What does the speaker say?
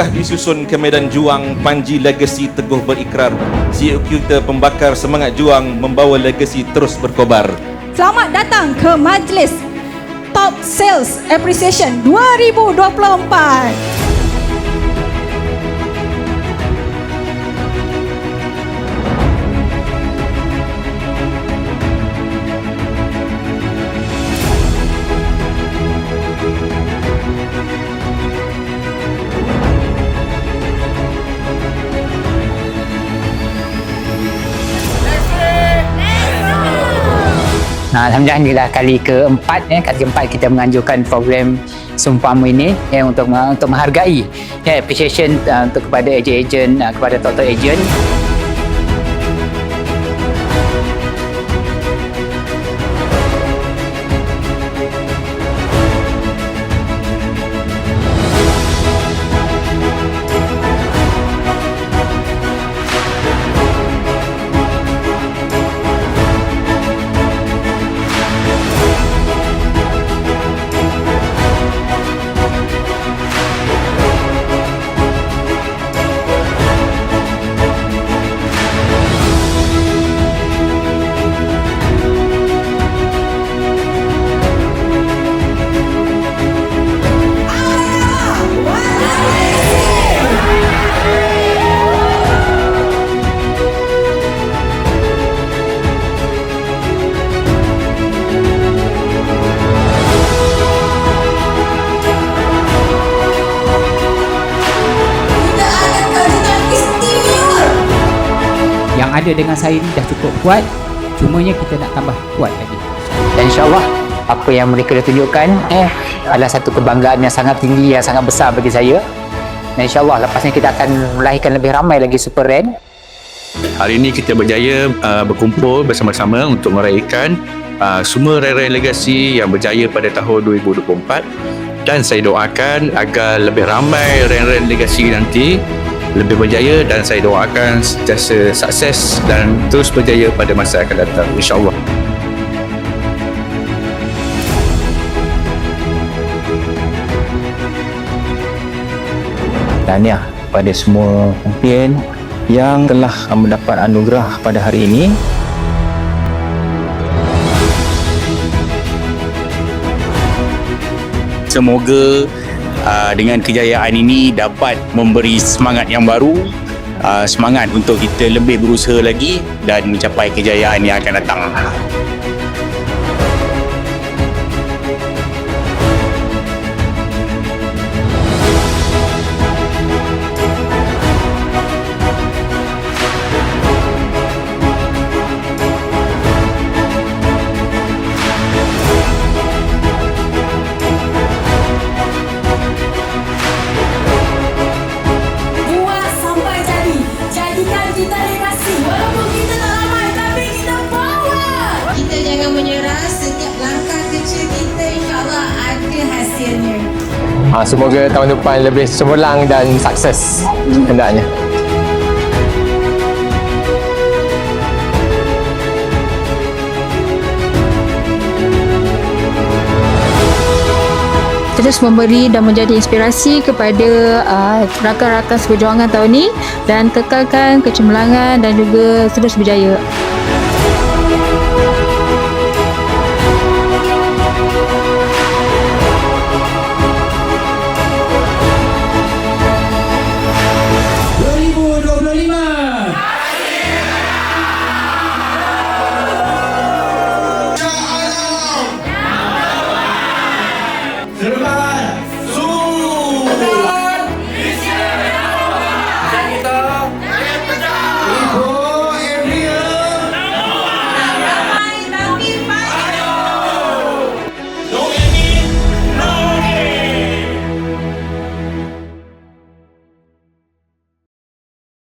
langkah disusun ke medan juang Panji Legacy teguh berikrar CEO kita pembakar semangat juang membawa legasi terus berkobar Selamat datang ke Majlis Top Sales Appreciation 2024. Nah, Alhamdulillah ini dah kali keempat ya, kali keempat kita menganjurkan program Sumpahmu ini ya, untuk untuk menghargai ya, appreciation uh, untuk kepada ejen-ejen uh, kepada total ejen ada dengan saya ni dah cukup kuat. Cumanya kita nak tambah kuat lagi. Dan insyaAllah apa yang mereka dah tunjukkan eh, adalah satu kebanggaan yang sangat tinggi yang sangat besar bagi saya. Dan insyaAllah lepas ni kita akan melahirkan lebih ramai lagi super rank Hari ini kita berjaya uh, berkumpul bersama-sama untuk meraihkan uh, semua rare legasi yang berjaya pada tahun 2024 dan saya doakan agar lebih ramai rare legasi nanti lebih berjaya dan saya doakan sentiasa sukses dan terus berjaya pada masa akan datang insyaAllah. Tahniah pada semua pimpinan yang telah mendapat anugerah pada hari ini. Semoga uh, dengan kejayaan ini dapat memberi semangat yang baru, uh, semangat untuk kita lebih berusaha lagi dan mencapai kejayaan yang akan datang. Ha, semoga tahun depan lebih cemerlang dan sukses hendaknya terus memberi dan menjadi inspirasi kepada uh, rakan-rakan seperjuangan tahun ini dan kekalkan kecemerlangan dan juga terus berjaya.